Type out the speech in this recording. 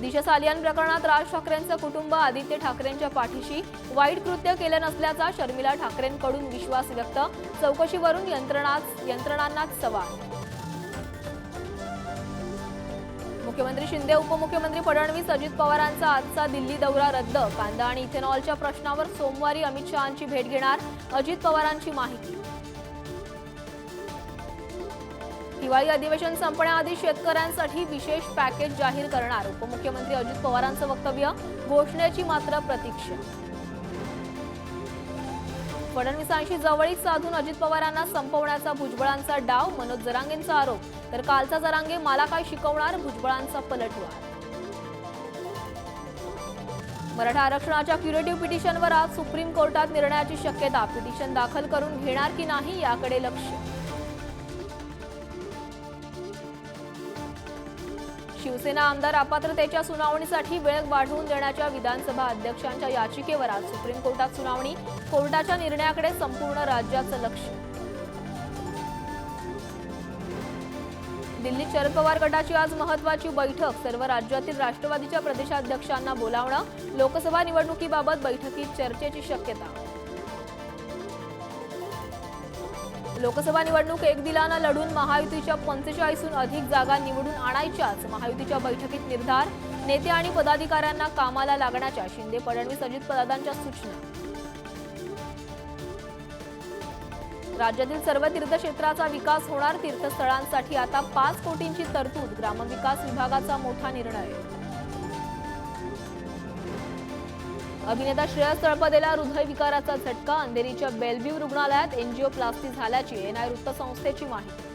दिशा सालियान प्रकरणात राज ठाकरेंचं कुटुंब आदित्य ठाकरेंच्या पाठीशी वाईट कृत्य केलं नसल्याचा शर्मिला ठाकरेंकडून विश्वास व्यक्त. चौकशीवरून यंत्रणाच यंत्रणांनाच सवाल. मुख्यमंत्री शिंदे उपमुख्यमंत्री फडणवीस अजित पवारांचा आजचा दिल्ली दौरा रद्द. कांदा आणि इथेनॉलच्या प्रश्नावर सोमवारी अमित शहांची भेट घेणार अजित पवारांची माहिती. दिवाळी अधिवेशन संपण्याआधी शेतकऱ्यांसाठी विशेष पॅकेज जाहीर करणार उपमुख्यमंत्री अजित पवारांचं वक्तव्य घोषणेची मात्र प्रतीक्षा. फडणवीसांशी जवळीक साधून अजित पवारांना संपवण्याचा भुजबळांचा डाव मनोज जरांगेंचा आरोप. तर कालचा जरांगे मला काय शिकवणार? भुजबळांचा पलटवार. मराठा आरक्षणाच्या क्युरेटिव्ह पिटिशनवर आज सुप्रीम कोर्टात निर्णयाची शक्यता. पिटिशन दाखल करून घेणार की नाही याकडे लक्ष. शिवसेना आमदार अपात्रतेच्या सुनावणीसाठी वेळ वाढवून देण्याच्या विधानसभा अध्यक्षांच्या याचिकेवर आज सुप्रीम कोर्टात सुनावणी. कोर्टाच्या निर्णयाकडे संपूर्ण राज्याचं लक्ष. दिल्लीत शरद पवार गटाची आज महत्वाची बैठक. सर्व राज्यातील राष्ट्रवादीच्या प्रदेशाध्यक्षांना बोलावणं. लोकसभा निवडणुकीबाबत बैठकीत चर्चेची शक्यता. लोकसभा निवडणूक एक दिलानं लढून महायुतीच्या पंचेचाळीसहून अधिक जागा निवडून आणायच्याच महायुतीच्या बैठकीत निर्धार नेते आणि पदाधिकाऱ्यांना कामाला लागण्याच्या शिंदे फडणवीस अजित पदादांच्या सूचना. राज्यातील सर्व तीर्थक्षेत्राचा विकास होणार तीर्थस्थळांसाठी आता पाच कोटींची तरतूद ग्रामविकास विभागाचा मोठा निर्णय. अभिनेता श्रेयस तळपदेला हृदयविकाराचा झटका अंधेरीच्या बेलव्ह्यू रुग्णालयात एन्जिओप्लास्टी झाल्याची एनआय वृत्तसंस्थेची माहिती